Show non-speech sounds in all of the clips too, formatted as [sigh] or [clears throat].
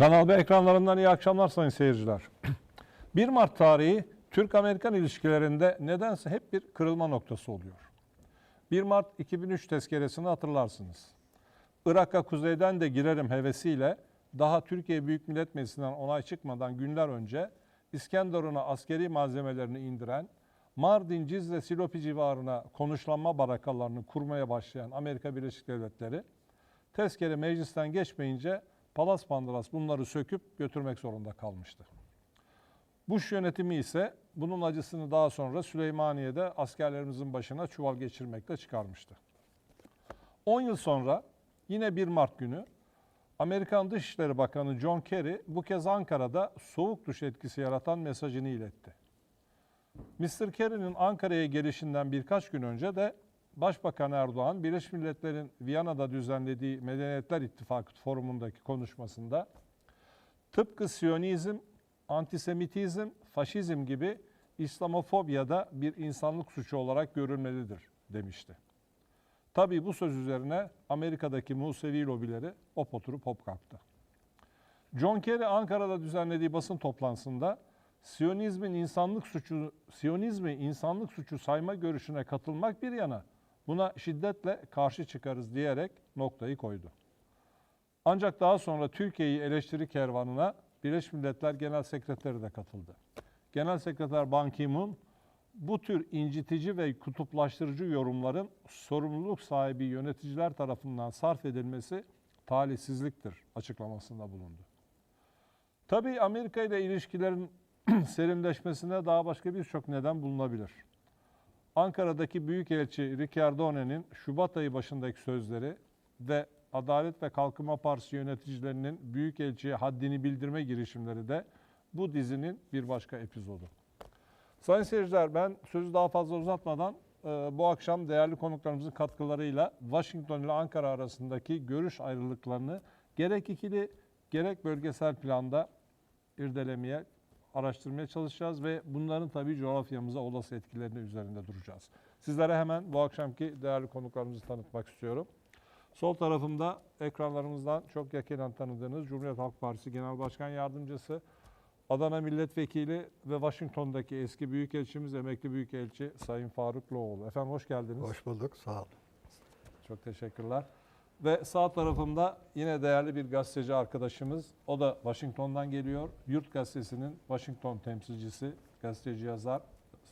Kanal B ekranlarından iyi akşamlar sayın seyirciler. [clears throat] 1 Mart tarihi Türk-Amerikan ilişkilerinde nedense hep bir kırılma noktası oluyor. 1 Mart 2003 tezkeresini hatırlarsınız. Irak'a kuzeyden de girerim hevesiyle daha Türkiye Büyük Millet Meclisi'nden onay çıkmadan günler önce İskenderun'a askeri malzemelerini indiren, Mardin, Cizre, Silopi civarına konuşlanma barakalarını kurmaya başlayan Amerika Birleşik Devletleri, tezkere meclisten geçmeyince Palas Pandıras bunları söküp götürmek zorunda kalmıştı. Bush yönetimi ise bunun acısını daha sonra Süleymaniye'de askerlerimizin başına çuval geçirmekle çıkarmıştı. 10 yıl sonra yine 1 Mart günü Amerikan Dışişleri Bakanı John Kerry bu kez Ankara'da soğuk duş etkisi yaratan mesajını iletti. Mr. Kerry'nin Ankara'ya gelişinden birkaç gün önce de Başbakan Erdoğan, Birleşmiş Milletler'in Viyana'da düzenlediği Medeniyetler İttifakı forumundaki konuşmasında tıpkı Siyonizm, antisemitizm, faşizm gibi İslamofobya da bir insanlık suçu olarak görülmelidir demişti. Tabii bu söz üzerine Amerika'daki Musevi lobileri hop oturup hop kalktı. John Kerry Ankara'da düzenlediği basın toplantısında Siyonizmin insanlık suçu Siyonizmi insanlık suçu sayma görüşüne katılmak bir yana buna şiddetle karşı çıkarız diyerek noktayı koydu. Ancak daha sonra Türkiye'yi eleştiri kervanına Birleşmiş Milletler Genel Sekreteri de katıldı. Genel Sekreter Ban Ki-moon bu tür incitici ve kutuplaştırıcı yorumların sorumluluk sahibi yöneticiler tarafından sarf edilmesi talihsizliktir açıklamasında bulundu. Tabii Amerika ile ilişkilerin [clears throat] serinleşmesine daha başka birçok neden bulunabilir. Ankara'daki Büyükelçi Ricciardone'nin Şubat ayı başındaki sözleri ve Adalet ve Kalkınma Partisi yöneticilerinin Büyükelçiye haddini bildirme girişimleri de bu dizinin bir başka epizodu. Sayın seyirciler ben sözü daha fazla uzatmadan e, bu akşam değerli konuklarımızın katkılarıyla Washington ile Ankara arasındaki görüş ayrılıklarını gerek ikili gerek bölgesel planda irdelemeye, araştırmaya çalışacağız ve bunların tabii coğrafyamıza olası etkilerini üzerinde duracağız. Sizlere hemen bu akşamki değerli konuklarımızı tanıtmak istiyorum. Sol tarafımda ekranlarımızdan çok yakinen tanıdığınız Cumhuriyet Halk Partisi Genel Başkan Yardımcısı, Adana Milletvekili ve Washington'daki eski Büyükelçimiz, emekli Büyükelçi Sayın Faruk Loğlu. Efendim hoş geldiniz. Hoş bulduk, sağ olun. Çok teşekkürler. Ve sağ tarafımda yine değerli bir gazeteci arkadaşımız. O da Washington'dan geliyor. Yurt Gazetesi'nin Washington temsilcisi, gazeteci yazar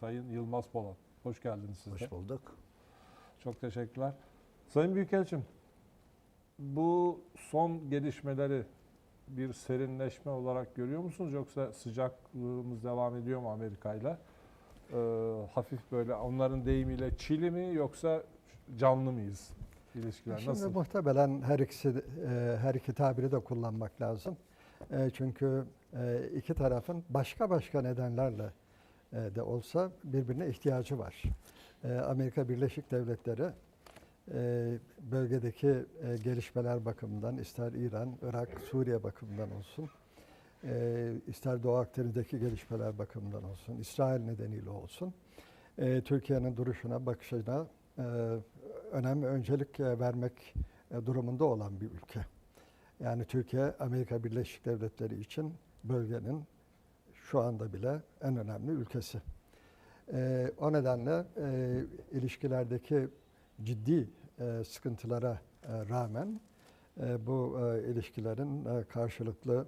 Sayın Yılmaz Polat. Hoş geldiniz siz de. Hoş bulduk. Çok teşekkürler. Sayın Büyükelçim, bu son gelişmeleri bir serinleşme olarak görüyor musunuz? Yoksa sıcaklığımız devam ediyor mu Amerika'yla? Ee, hafif böyle onların deyimiyle çili mi yoksa canlı mıyız? İlişkiler Şimdi nasıl? muhtemelen her ikisi e, her iki tabiri de kullanmak lazım. E, Çünkü e, iki tarafın başka başka nedenlerle de olsa birbirine ihtiyacı var. Amerika Birleşik Devletleri bölgedeki gelişmeler bakımından ister İran, Irak, Suriye bakımından olsun, ister Doğu Akdeniz'deki gelişmeler bakımından olsun, İsrail nedeniyle olsun, Türkiye'nin duruşuna, bakışına önem ve öncelik e, vermek e, durumunda olan bir ülke. Yani Türkiye, Amerika Birleşik Devletleri için bölgenin şu anda bile en önemli ülkesi. E, o nedenle e, ilişkilerdeki ciddi sıkıntılara rağmen bu ilişkilerin karşılıklı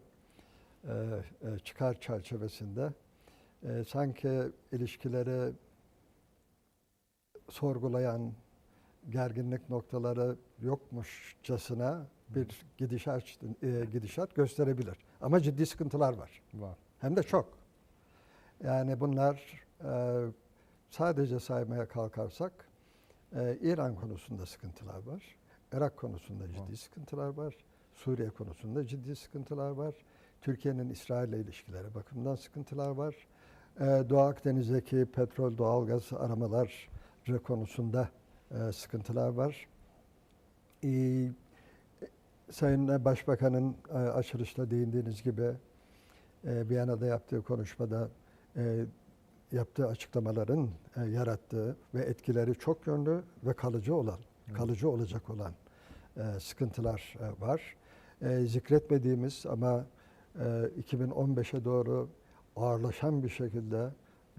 çıkar çerçevesinde sanki ilişkileri sorgulayan gerginlik noktaları yokmuşçasına bir gidişat e, gidişat gösterebilir. Ama ciddi sıkıntılar var. Var. Hem de çok. Yani bunlar e, sadece saymaya kalkarsak e, İran konusunda sıkıntılar var. Irak konusunda ciddi Var. sıkıntılar var. Suriye konusunda ciddi sıkıntılar var. Türkiye'nin İsrail'le ilişkileri bakımından sıkıntılar var. E, Doğu Akdeniz'deki petrol, doğalgaz aramalar konusunda e, sıkıntılar var. E, Sayın Başbakan'ın e, açılışta değindiğiniz gibi e, Viyana'da yaptığı konuşmada e, yaptığı açıklamaların e, yarattığı ve etkileri çok yönlü ve kalıcı olan, kalıcı olacak olan e, sıkıntılar e, var. E, zikretmediğimiz ama e, 2015'e doğru ağırlaşan bir şekilde,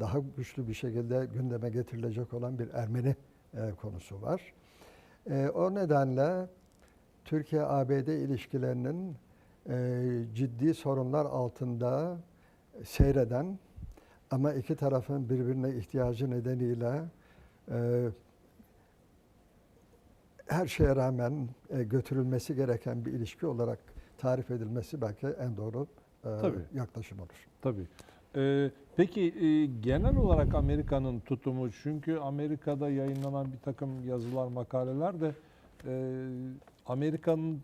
daha güçlü bir şekilde gündeme getirilecek olan bir Ermeni e, konusu var. E, o nedenle Türkiye-ABD ilişkilerinin e, ciddi sorunlar altında seyreden ama iki tarafın birbirine ihtiyacı nedeniyle e, her şeye rağmen e, götürülmesi gereken bir ilişki olarak tarif edilmesi belki en doğru e, Tabii. yaklaşım olur. Tabii. Ee, peki e, genel olarak Amerika'nın tutumu çünkü Amerika'da yayınlanan bir takım yazılar, makaleler de e, Amerika'nın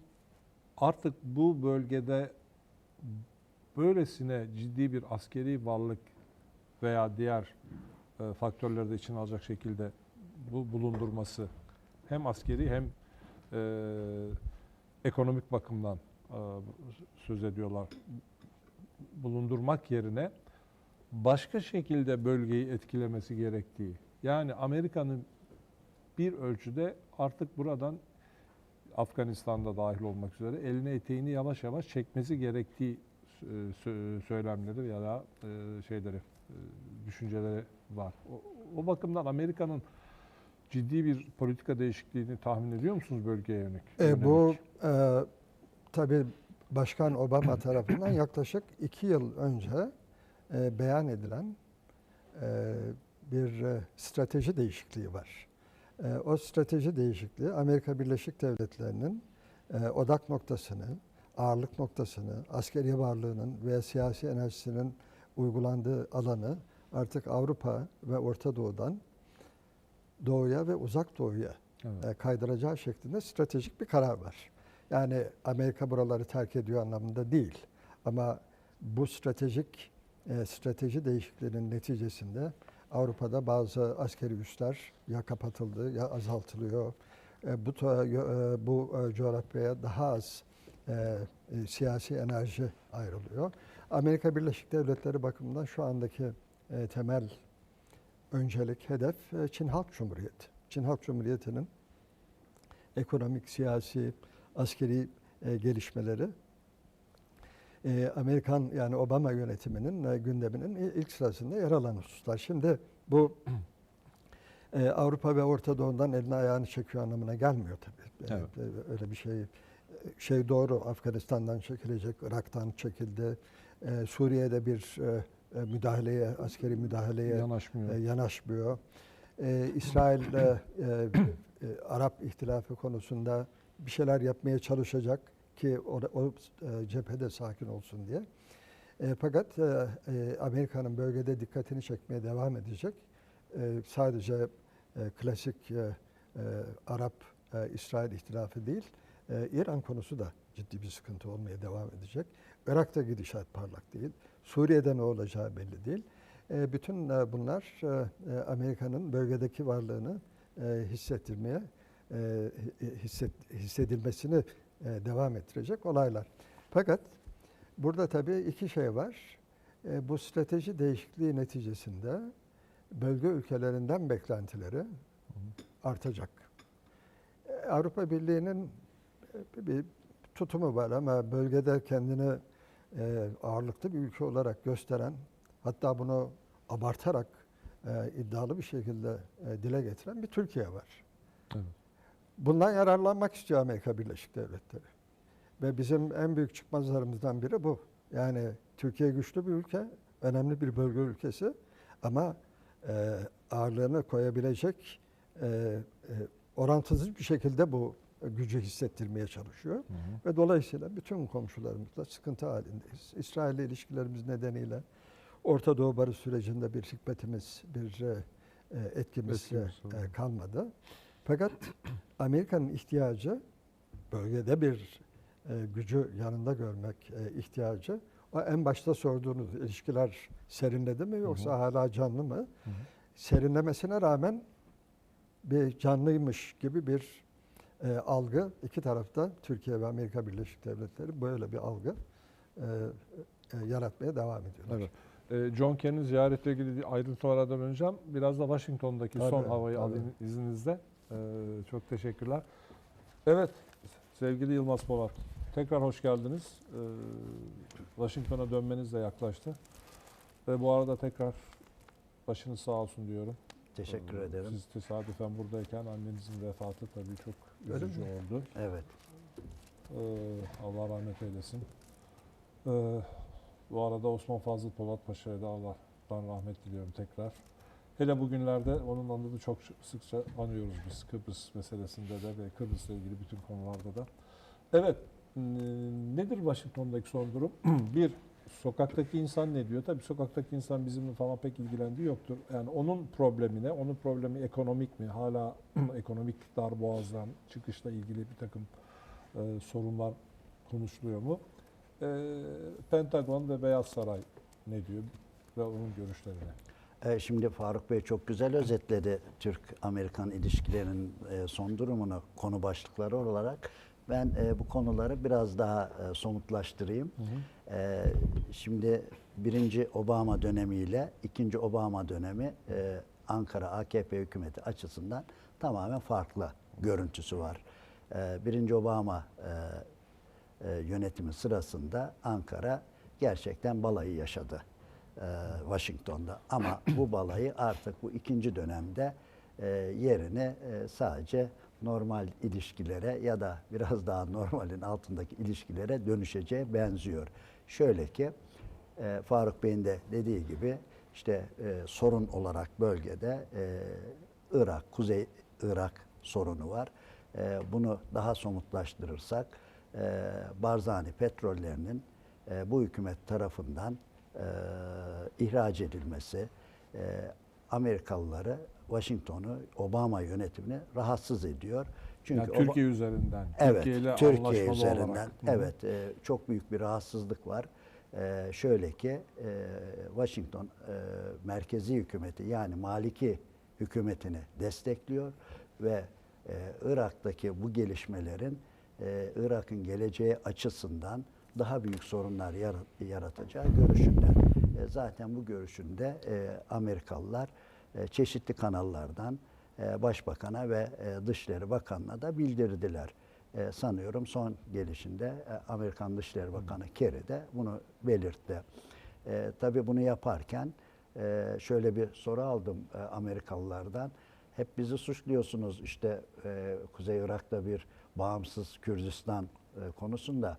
artık bu bölgede böylesine ciddi bir askeri varlık veya diğer e, faktörleri de içine alacak şekilde bu bulundurması hem askeri hem e, ekonomik bakımdan e, söz ediyorlar bulundurmak yerine başka şekilde bölgeyi etkilemesi gerektiği. Yani Amerika'nın bir ölçüde artık buradan Afganistan'da dahil olmak üzere eline eteğini yavaş yavaş çekmesi gerektiği e, sö- söylemleri ya da e, şeyleri, e, düşünceleri var. O, bakımdan Amerika'nın ciddi bir politika değişikliğini tahmin ediyor musunuz bölgeye yönelik? E, bu e, tabii Başkan Obama tarafından yaklaşık iki yıl önce e, beyan edilen e, bir e, strateji değişikliği var. E, o strateji değişikliği Amerika Birleşik Devletleri'nin e, odak noktasını, ağırlık noktasını, askeri varlığının ve siyasi enerjisinin uygulandığı alanı artık Avrupa ve Orta Doğu'dan Doğu'ya ve Uzak Doğu'ya Evet. e, kaydıracağı şeklinde stratejik bir karar var. Yani Amerika buraları terk ediyor anlamında değil. Ama bu stratejik e, strateji değişikliğinin neticesinde Avrupa'da bazı askeri üsler ya kapatıldı ya azaltılıyor. E, bu e, bu e, coğrafyaya daha az siyasi enerji ayrılıyor. Amerika Birleşik Devletleri bakımından şu andaki temel öncelik hedef Çin Halk Cumhuriyeti. Çin Halk Cumhuriyeti'nin ekonomik, siyasi, askeri gelişmeleri e, Amerikan yani Obama yönetiminin e, gündeminin ilk sırasında yer alan hususlar. Şimdi bu e, Avrupa ve Orta Doğu'dan elini ayağını çekiyor anlamına gelmiyor tabii. Evet. e, öyle bir şey şey doğru Afganistan'dan çekilecek, Irak'tan çekildi. E, Suriye'de bir e, müdahaleye, askeri müdahaleye Yanaşmıyor. e, yanaşmıyor. E, İsrail e, e, e, Arap ihtilafı konusunda bir şeyler yapmaya çalışacak ki o, o e, cephede sakin olsun diye. E, fakat e, e, Amerika'nın bölgede dikkatini çekmeye devam edecek. E, sadece e, klasik e, e, Arap-İsrail ihtilafı değil, e, İran konusu da ciddi bir sıkıntı olmaya devam edecek. Irak'ta gidişat parlak değil. Suriye'de ne olacağı belli değil. E, bütün e, bunlar e, e, Amerika'nın bölgedeki varlığını e, hissettirmeye, e, hi- hisset, hissedilmesini e, devam ettirecek olaylar. Fakat burada tabii iki şey var. E, bu strateji değişikliği neticesinde bölge ülkelerinden beklentileri artacak. E, Avrupa Birliği'nin e, bir tutumu var ama bölgede kendini e, ağırlıklı bir ülke olarak gösteren, hatta bunu abartarak e, iddialı bir şekilde e, dile getiren bir Türkiye var. Evet. Bundan yararlanmak istiyor Amerika Birleşik Devletleri. Ve bizim en büyük çıkmazlarımızdan biri bu. Yani Türkiye güçlü bir ülke, önemli bir bölge ülkesi ama e, ağırlığını koyabilecek e, e, orantısız bir şekilde bu gücü hissettirmeye çalışıyor. Hı hı. Ve dolayısıyla bütün komşularımızla sıkıntı halindeyiz. İsrail ile ilişkilerimiz nedeniyle Orta Doğu barış sürecinde bir hikmetimiz, bir e, etkimiz e, kalmadı. Fakat [clears throat] Amerika'nın ihtiyacı bölgede bir e, gücü yanında görmek e, ihtiyacı. O en başta sorduğunuz ilişkiler serinledi mi yoksa Hı hı. hala canlı mı? Hı hı. Serinlemesine rağmen bir canlıymış gibi bir e, algı iki tarafta Türkiye ve Amerika Birleşik Devletleri böyle bir algı e, e, yaratmaya devam ediyorlar. Evet. Ee, John Kerry'nin ziyaretiyle ilgili ayrıntılara döneceğim. Biraz da Washington'daki son Tabii, havayı tabii. alayım izninizle. Ee, çok teşekkürler. Evet sevgili Yılmaz Polat. tekrar hoş geldiniz. Ee, Washington'a dönmeniz de yaklaştı. Ve bu arada tekrar başınız sağ olsun diyorum. Teşekkür Ee, ederim. Siz tesadüfen buradayken annenizin vefatı tabii çok üzücü oldu. Evet. Ee, Allah rahmet eylesin. Ee, bu arada Osman Fazıl Polat Paşa'ya da Allah'tan rahmet diliyorum tekrar. Hele bugünlerde onun anını çok sıkça anıyoruz biz Kıbrıs meselesinde de ve Kıbrıs'la ilgili bütün konularda da. Evet, nedir Washington'daki son durum? [clears throat] Bir, sokaktaki insan ne diyor? Tabii sokaktaki insan bizimle falan pek ilgilendiği yoktur. Yani onun problemi ne? Onun problemi ekonomik mi? Hala [clears throat] ekonomik darboğazdan çıkışla ilgili bir takım e, sorunlar konuşuluyor mu? E, Pentagon ve Beyaz Saray ne diyor ve onun görüşlerine? E, Şimdi Faruk Bey çok güzel özetledi Türk-Amerikan ilişkilerinin e, son durumunu konu başlıkları olarak. Ben e, bu konuları biraz daha somutlaştırayım. Şimdi birinci Obama dönemiyle ikinci Obama dönemi Ankara AKP hükümeti açısından tamamen farklı görüntüsü var. Birinci Obama yönetimi sırasında Ankara gerçekten balayı yaşadı e, Washington'da. Ama [clears throat] bu balayı artık bu ikinci dönemde e, yerini e, sadece normal ilişkilere ya da biraz daha normalin altındaki ilişkilere dönüşeceğe benziyor. Şöyle ki e, Faruk Bey'in de dediği gibi işte e, sorun olarak bölgede e, Irak, Kuzey Irak sorunu var. E, bunu daha somutlaştırırsak e, Barzani petrollerinin e, bu hükümet tarafından e, ihraç edilmesi, e, Amerikalıları, Washington'u, Obama yönetimini rahatsız ediyor. Çünkü yani Türkiye üzerinden, Evet, Türkiye Türkiye üzerinden. olarak. Evet, e, çok büyük bir rahatsızlık var. E, şöyle ki e, Washington e, merkezi hükümeti yani Maliki hükümetini destekliyor ve e, Irak'taki bu gelişmelerin e, Irak'ın geleceği açısından daha büyük sorunlar yara- yaratacağı görüşünde. E, zaten bu görüşünde e, Amerikalılar e, çeşitli kanallardan e, Başbakan'a ve e, Dışişleri Bakanı'na da bildirdiler. E, sanıyorum son gelişinde e, Amerikan Dışişleri Bakanı Kerry de bunu belirtti. E, tabii bunu yaparken e, şöyle bir soru aldım e, Amerikalılardan. Hep bizi suçluyorsunuz işte e, Kuzey Irak'ta bir bağımsız Kürdistan e, konusunda.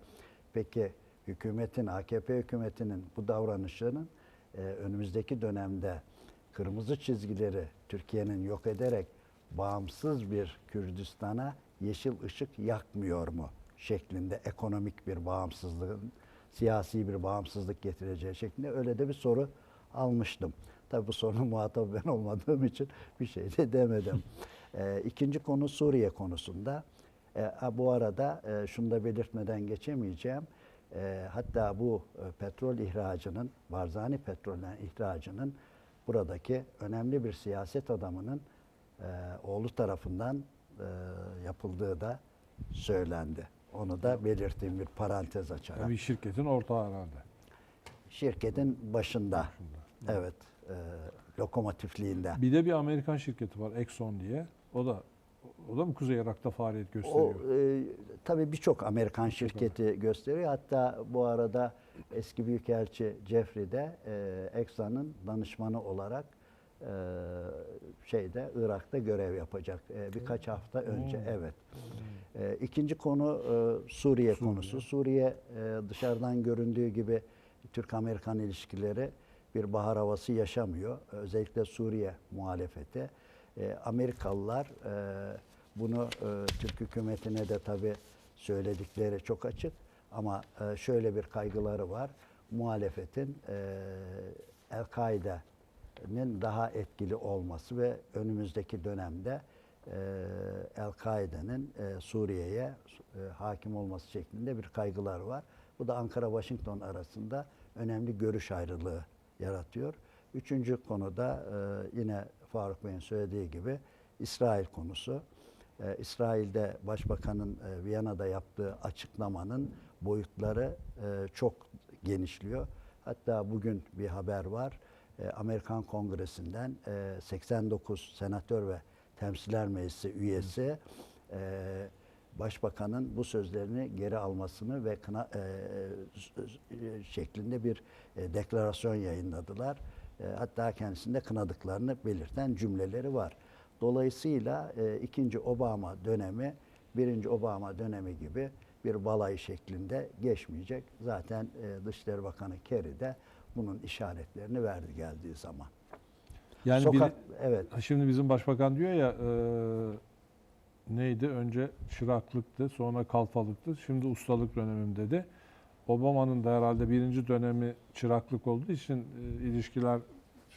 Peki hükümetin, AKP hükümetinin bu davranışının e, önümüzdeki dönemde kırmızı çizgileri Türkiye'nin yok ederek bağımsız bir Kürdistan'a yeşil ışık yakmıyor mu şeklinde ekonomik bir bağımsızlığın siyasi bir bağımsızlık getireceği şeklinde öyle de bir soru almıştım. Tabi bu sorunun muhatabı ben olmadığım için bir şey de demedim. [laughs] E, ikinci konu Suriye konusunda. E, bu arada e, şunu da belirtmeden geçemeyeceğim. E, hatta bu e, petrol ihracının, Barzani petrolden ihracının buradaki önemli bir siyaset adamının e, oğlu tarafından e, yapıldığı da söylendi. Onu da belirttiğim bir parantez açarak. Bir şirketin ortağı herhalde. Şirketin başında, evet, e, lokomotifliğinde. Bir de bir Amerikan şirketi var Exxon diye. O da o da mı Kuzey Irak'ta faaliyet gösteriyor? O e, tabii birçok Amerikan şirketi gösteriyor. Hatta bu arada eski büyükelçi Jeffrey de e, Exxon'ın danışmanı olarak e, şeyde Irak'ta görev yapacak. E, birkaç hafta önce Hmm. evet. E, ikinci konu e, Suriye, konusu. Suriye e, dışarıdan göründüğü gibi Türk-Amerikan ilişkileri bir bahar havası yaşamıyor. Özellikle Suriye muhalefeti. E, Amerikalılar e, bunu e, Türk hükümetine de tabii söyledikleri çok açık. Ama e, şöyle bir kaygıları var. Muhalefetin e, El-Kaide'nin daha etkili olması ve önümüzdeki dönemde e, El-Kaide'nin e, Suriye'ye e, hakim olması şeklinde bir kaygılar var. Bu da Ankara-Washington arasında önemli görüş ayrılığı yaratıyor. Üçüncü konuda e, yine Faruk Bey'in söylediği gibi İsrail konusu. E, İsrail'de Başbakanın e, Viyana'da yaptığı açıklamanın boyutları e, çok genişliyor. Hatta bugün bir haber var. E, Amerikan Kongresi'nden e, 89 senatör ve temsiller meclisi üyesi e, başbakanın bu sözlerini geri almasını ve kına, e, şeklinde bir e, deklarasyon yayınladılar. E, hatta kendisinde kınadıklarını belirten cümleleri var. Dolayısıyla e, ikinci Obama dönemi birinci Obama dönemi gibi bir balayı şeklinde geçmeyecek. Zaten e, Dışişleri Bakanı Kerry de bunun işaretlerini verdi geldiği zaman. Yani Sokak, bir- evet, Şimdi bizim başbakan diyor ya e, neydi? Önce çıraklıktı, sonra kalfalıktı, şimdi ustalık dönemim dedi. Obama'nın da herhalde birinci dönemi çıraklık olduğu için e, ilişkiler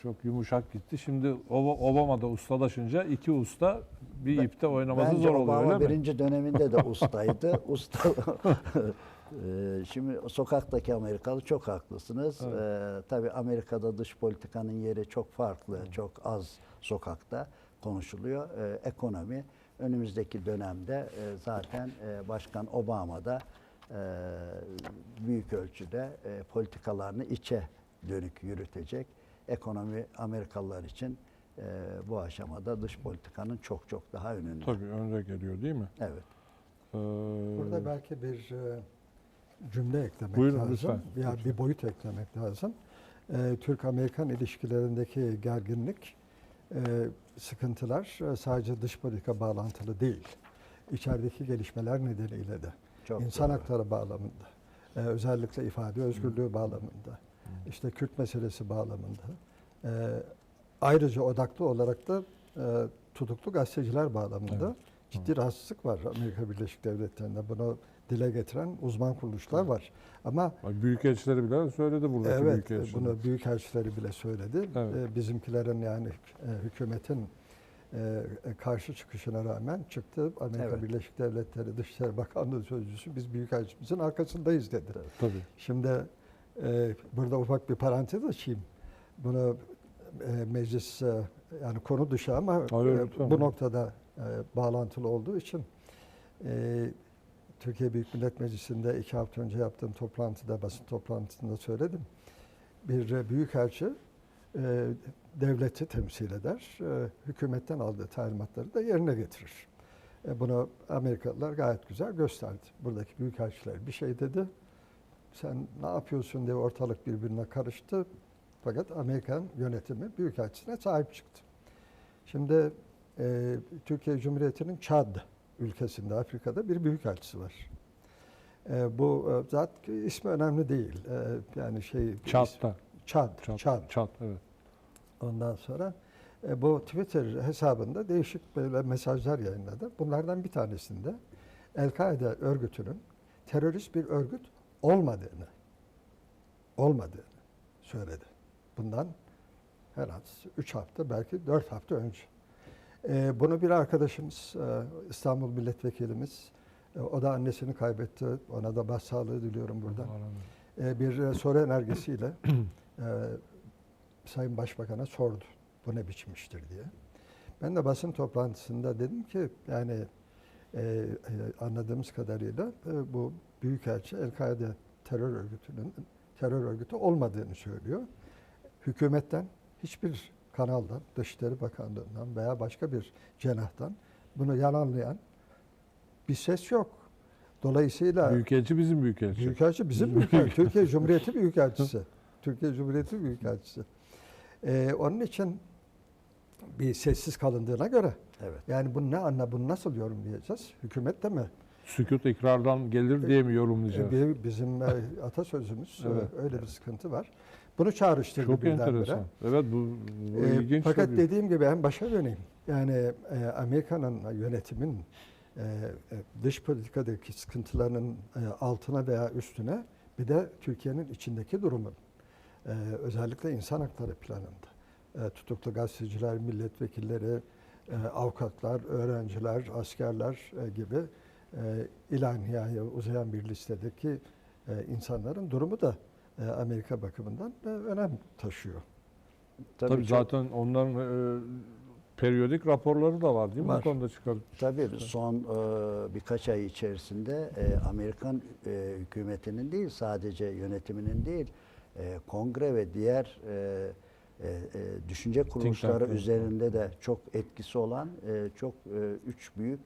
çok yumuşak gitti. Şimdi Ob- Obama da ustalaşınca iki usta bir Ben- ipte oynaması zor oluyor Obama öyle mi? birinci döneminde de ustaydı. [laughs] Usta. Eee, [laughs] Şimdi sokaktaki Amerikalı çok haklısınız. Evet. Eee, tabii Amerika'da dış politikanın yeri çok farklı, çok az sokakta konuşuluyor. Eee, ekonomi önümüzdeki dönemde eee, zaten eee, Başkan Obama da eee, büyük ölçüde eee, politikalarını içe dönük yürütecek. Ekonomi Amerikalılar için eee, bu aşamada dış politikanın çok çok daha önünde. Tabii önde geliyor değil mi? Evet. Ee, Burada belki bir e, cümle eklemek Buyurun, lazım. lütfen. Ya bir boyut eklemek lazım. E, Türk-Amerikan ilişkilerindeki gerginlik, e, sıkıntılar e, sadece dış politika bağlantılı değil. İçerideki gelişmeler nedeniyle de. Çok İnsan doğru. hakları bağlamında, e, özellikle ifade özgürlüğü bağlamında, işte Kürt meselesi bağlamında, e, ayrıca odaklı olarak da e, tutuklu gazeteciler bağlamında Evet. ciddi rahatsızlık var Amerika Birleşik Devletleri'nde. Bunu dile getiren uzman kuruluşlar var. Ama Büyükelçileri bile söyledi buradaki evet büyükelçiler. bunu büyükelçileri bile söyledi. Evet. E, bizimkilerin yani e, hükümetin e, karşı çıkışına rağmen çıktı. Amerika Evet. Birleşik Devletleri Dışişleri Bakanlığı Sözcüsü biz büyükelçimizin arkasındayız dedi. Tabii. Şimdi e, burada ufak bir parantez açayım. Bunu e, meclis e, yani konu dışı ama Hayır, e, bu noktada e, bağlantılı olduğu için e, Türkiye Büyük Millet Meclisi'nde iki hafta önce yaptığım toplantıda, basın toplantısında söyledim. Bir e, büyükelçi e, devleti temsil eder, e, hükümetten aldığı talimatları da yerine getirir. E, bunu Amerikalılar gayet güzel gösterdi. Buradaki büyükelçiler bir şey dedi, sen ne yapıyorsun diye ortalık birbirine karıştı. Fakat Amerikan yönetimi büyükelçisine sahip çıktı. Şimdi e, Türkiye Cumhuriyeti'nin Çad ülkesinde, Afrika'da bir büyükelçisi var. E, bu e, zaten ismi önemli değil. E, yani şey Çat'ta. Çad, Çat, Çad. Çat, evet. Ondan sonra e, bu Twitter hesabında değişik böyle mesajlar yayınladı. Bunlardan bir tanesinde El-Kaide örgütünün terörist bir örgüt olmadığını olmadığını söyledi. Bundan her az 3 hafta belki 4 hafta önce. E, bunu bir arkadaşımız e, İstanbul milletvekilimiz e, o da annesini kaybetti. Ona da başsağlığı diliyorum buradan e, bir e, soru önergesiyle e, Sayın Başbakan'a sordu. Bu ne biçim iştir diye. Ben de basın toplantısında dedim ki yani e, e, anladığımız kadarıyla e, bu Büyükelçi El-Kaide terör örgütünün terör örgütü olmadığını söylüyor. Hükümetten hiçbir kanaldan, Dışişleri Bakanlığı'ndan veya başka bir cenahtan bunu yalanlayan bir ses yok. Dolayısıyla Büyükelçi bizim büyükelçi. Büyükelçi bizim büyükelçi. Türkiye Cumhuriyeti Büyükelçisi. [laughs] Türkiye Cumhuriyeti Büyükelçisi. Ee, onun için bir sessiz kalındığına göre Evet. yani bunu ne anla bunu nasıl yorumlayacağız? Hükümet de mi? Sükut ikrardan gelir diye mi yorumlayacağız? Ee, bir- bizim e, [laughs] atasözümüz e, Evet. öyle bir sıkıntı var. Bunu çağrıştırdı Çok birdenbire. enteresan. Evet bu, bu Ee, ilginç. fakat tabii. dediğim gibi en başa döneyim. Yani e, Amerika'nın yönetimin e, e, dış politikadaki sıkıntılarının e, altına veya üstüne bir de Türkiye'nin içindeki durumun e, özellikle insan hakları planında e, tutuklu gazeteciler, milletvekilleri, e, avukatlar, öğrenciler, askerler e, gibi e, ilan nihaya uzayan bir listedeki e, insanların durumu da e, Amerika bakımından e, önem taşıyor. Tabii, çok- zaten onların e, periyodik raporları da var değil mi? Var. Bu konuda çıkar. Tabii son e, birkaç ay içerisinde e, Amerikan e, hükümetinin değil sadece yönetiminin değil e, kongre ve diğer e, e, e, düşünce kuruluşları üzerinde de çok etkisi olan e, çok e, üç büyük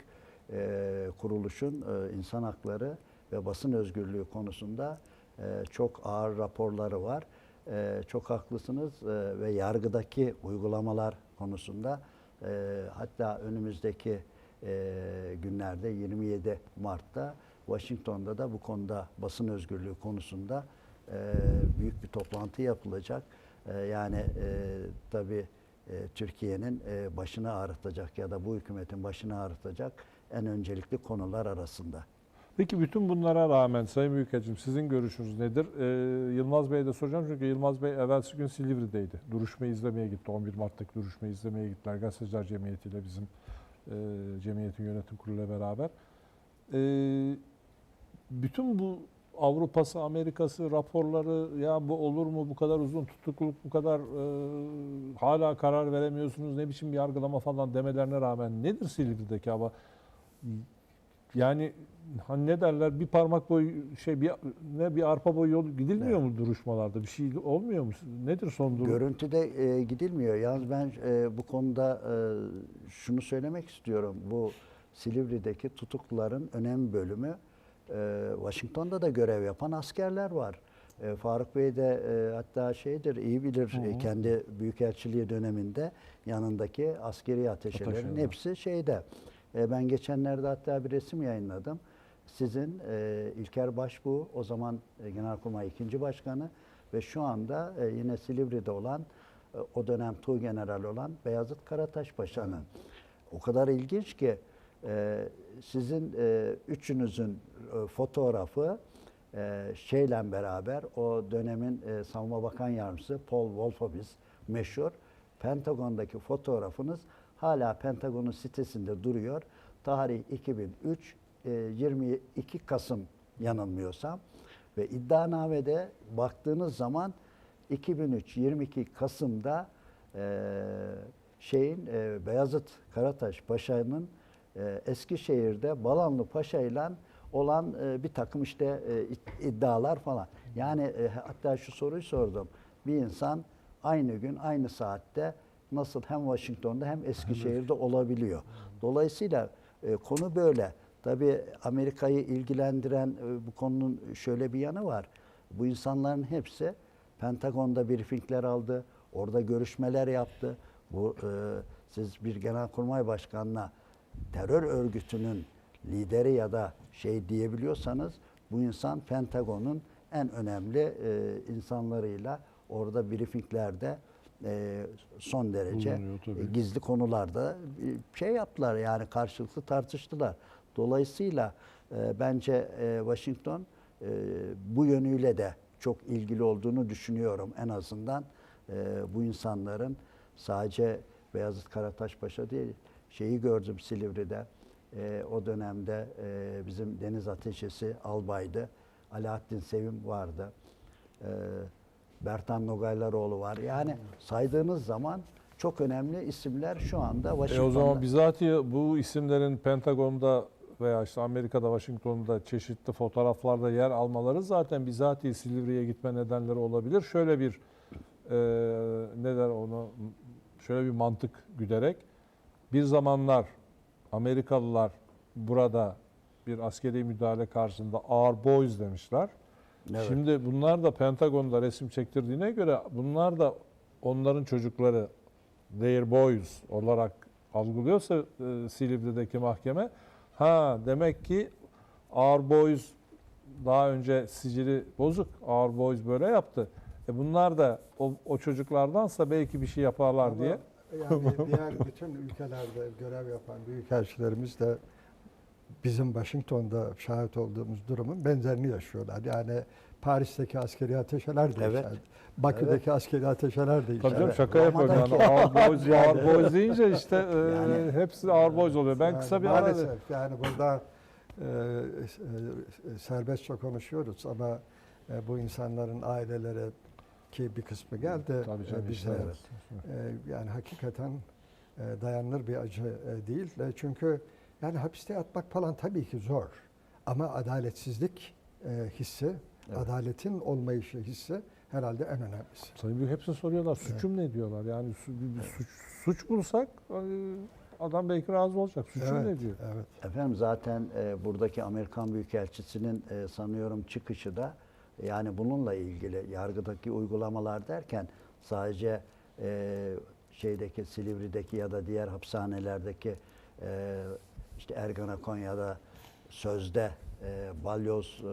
e, kuruluşun e, insan hakları ve basın özgürlüğü konusunda e, çok ağır raporları var. E, çok haklısınız e, ve yargıdaki uygulamalar konusunda e, hatta önümüzdeki e, günlerde 27 Mart'ta Washington'da da bu konuda basın özgürlüğü konusunda e, büyük bir toplantı yapılacak. E, yani e, tabii e, Türkiye'nin e, başını ağrıtacak ya da bu hükümetin başını ağrıtacak en öncelikli konular arasında. Peki bütün bunlara rağmen Sayın Büyükelçim sizin görüşünüz nedir? Ee, Yılmaz Bey'e de soracağım çünkü Yılmaz Bey evvelsi gün Silivri'deydi. Duruşmayı izlemeye gitti. 11 Mart'taki duruşmayı izlemeye gittiler. Gazeteciler Cemiyeti ile bizim e, cemiyetin yönetim kuruluyla beraber. Ee, bütün bu Avrupa'sı, Amerika'sı raporları ya bu olur mu, bu kadar uzun tutukluluk, bu kadar e, hala karar veremiyorsunuz, ne biçim yargılama falan demelerine rağmen nedir Silivri'deki ama yani hani ne derler bir parmak boyu şey bir ne bir arpa boyu yol gidilmiyor mu duruşmalarda bir şey olmuyor mu nedir son durum? Görüntüde e, gidilmiyor. Yalnız ben e, bu konuda e, şunu söylemek istiyorum. Bu Silivri'deki tutukluların önemli bölümü e, Washington'da da görev yapan askerler var. E, Faruk Bey de e, hatta şeydir iyi bilir e, kendi büyükelçiliği döneminde yanındaki askeri ateşelerin Ateşeler. hepsi şeyde. E, ben geçenlerde hatta bir resim yayınladım. Sizin e, İlker Başbuğ o zaman e, Genelkurmay 2. Başkanı ve şu anda e, yine Silivri'de olan e, o dönem Tuğgeneral olan Beyazıt Karataş Paşa'nın. O kadar ilginç ki e, sizin e, üçünüzün e, fotoğrafı e, şeyle beraber o dönemin e, Savunma Bakan Yardımcısı Paul Wolfowitz meşhur Pentagon'daki fotoğrafınız hala Pentagon'un sitesinde duruyor. Tarih 2003 e, 22 Kasım yanılmıyorsam ve iddianamede baktığınız zaman 2003 22 Kasım'da e, şeyin e, Beyazıt Karataş Paşa'nın e, Eskişehir'de Balanlı Paşa ile olan e, bir takım işte e, id- iddialar falan. Yani e, hatta şu soruyu sordum. Bir insan aynı gün aynı saatte nasıl hem Washington'da hem Eskişehir'de olabiliyor. Dolayısıyla e, konu böyle. Tabii Amerika'yı ilgilendiren e, bu konunun şöyle bir yanı var. Bu insanların hepsi Pentagon'da briefingler aldı, orada görüşmeler yaptı. Bu e, siz bir genelkurmay başkanına terör örgütünün lideri ya da şey diyebiliyorsanız bu insan Pentagon'un en önemli e, insanlarıyla orada briefinglerde e, son derece e, gizli konularda e, şey yaptılar yani karşılıklı tartıştılar. Dolayısıyla e, bence e, Washington e, bu yönüyle de çok ilgili olduğunu düşünüyorum en azından e, bu insanların sadece Beyazıt Karataş Paşa değil şeyi gördüm Silivri'de e, o dönemde e, bizim deniz ateşesi albaydı Alaaddin Sevim vardı. E, Bertan Nogaylaroğlu var. Yani saydığınız zaman çok önemli isimler şu anda E o Washington'da. zaman bizatihi bu isimlerin Pentagon'da veya işte Amerika'da, Washington'da çeşitli fotoğraflarda yer almaları zaten bizatihi Silivri'ye gitme nedenleri olabilir. Şöyle bir e, ne der onu şöyle bir mantık güderek bir zamanlar Amerikalılar burada bir askeri müdahale karşısında our boys demişler. Evet. Şimdi bunlar da Pentagon'da resim çektirdiğine göre bunlar da onların çocukları their boys olarak algılıyorsa e, Silivri'deki mahkeme ha demek ki our boys daha önce sicili bozuk our boys böyle yaptı. E bunlar da o, o çocuklardansa belki bir şey yaparlar Ama diye. Yani diğer bütün ülkelerde görev yapan büyükelçilerimiz de bizim Washington'da şahit olduğumuz durumun benzerini yaşıyorlar. Yani Paris'teki askeri ateşeler de Evet. yükseldi. Bakü'deki askeri ateşeler de Tabii canım şaka yapıyorum yani our boys [laughs] deyince işte [laughs] e, Yani- hepsi our boys oluyor. Ben Yani kısa bir ara maalesef yani burada e, e, serbestçe konuşuyoruz ama e, bu insanların aileleri ki bir kısmı geldi Tabii e, canım, bize işte evet. e, yani hakikaten e, dayanılır bir acı e, değil. E, çünkü yani hapiste yatmak falan tabii ki zor. Ama adaletsizlik e, hissi, Evet. adaletin olmayışı hissi herhalde en önemlisi. Sayın Büyük hepsini soruyorlar. Suçum ne diyorlar? Yani bir- suç, suç bulsak e, Adam belki razı olacak. Suçu evet, ne diyor? evet. Efendim zaten e, buradaki Amerikan Büyükelçisi'nin e, sanıyorum çıkışı da yani bununla ilgili yargıdaki uygulamalar derken sadece e, şeydeki Silivri'deki ya da diğer hapishanelerdeki e, işte Ergana Konya'da sözde e, balyoz e,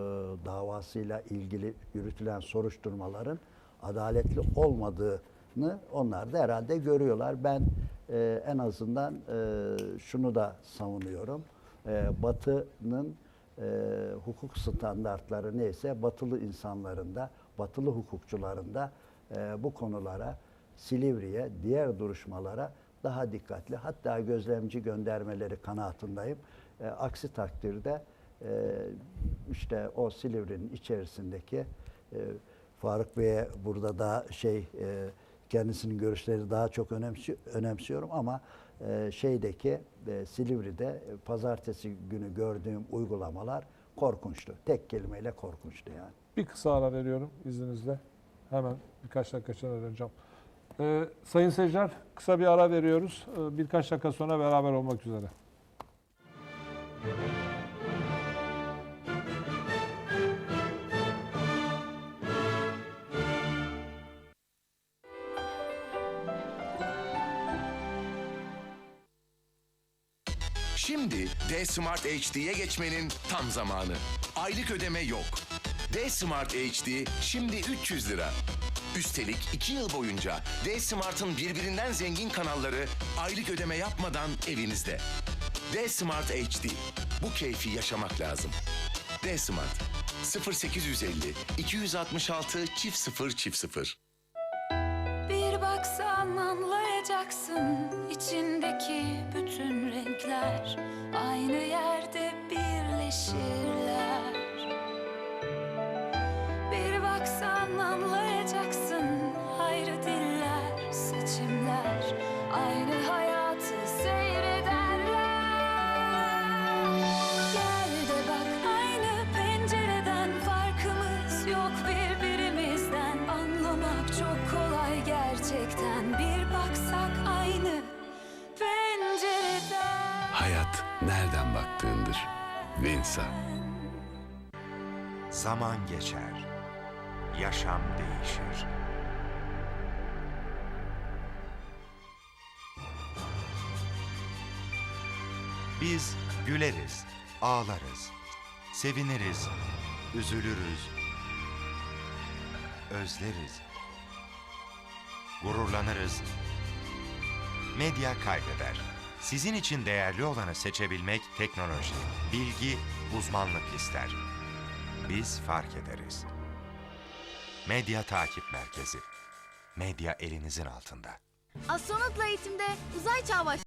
davasıyla ilgili yürütülen soruşturmaların adaletli olmadığını onlar da herhalde görüyorlar. Ben e, en azından e, şunu da savunuyorum. E, Batı'nın e, hukuk standartları neyse batılı insanlarında, batılı hukukçularında e, bu konulara, Silivri'ye, diğer duruşmalara daha dikkatli, hatta gözlemci göndermeleri kanaatindeyim. E, aksi takdirde e, işte o Silivri'nin içerisindeki e, Faruk Bey'e burada daha şey e, kendisinin görüşleri daha çok önemsi, önemsiyorum ama e, şeydeki e, Silivri'de e, pazartesi günü gördüğüm uygulamalar korkunçtu. Tek kelimeyle korkunçtu yani. Bir kısa ara veriyorum izninizle. Hemen birkaç dakika sonra döneceğim. Ee, sayın seyirciler kısa bir ara veriyoruz. Ee, birkaç dakika sonra beraber olmak üzere. Şimdi D-Smart HD'ye geçmenin tam zamanı. Aylık ödeme yok. D-Smart HD şimdi 300 lira. Üstelik 2 yıl boyunca D-Smart'ın birbirinden zengin kanalları aylık ödeme yapmadan evinizde. D-Smart HD. Bu keyfi yaşamak lazım. D-Smart 0850 266 çift 0 çift 0. Bir baksan anlayacaksın içindeki bütün renkler aynı yerde birleşirler. Bir baksan anlayacaksın ayrı diller, seçimler aynı hayatı Hayat nereden baktığındır. Vinsa. Zaman geçer. Yaşam değişir. Biz güleriz, ağlarız, seviniriz, üzülürüz, özleriz, gururlanırız. Medya kaybeder. Sizin için değerli olanı seçebilmek teknoloji, bilgi, uzmanlık ister. Biz fark ederiz. Medya Takip Merkezi. Medya elinizin altında. Astronotla eğitimde uzay çağı baş...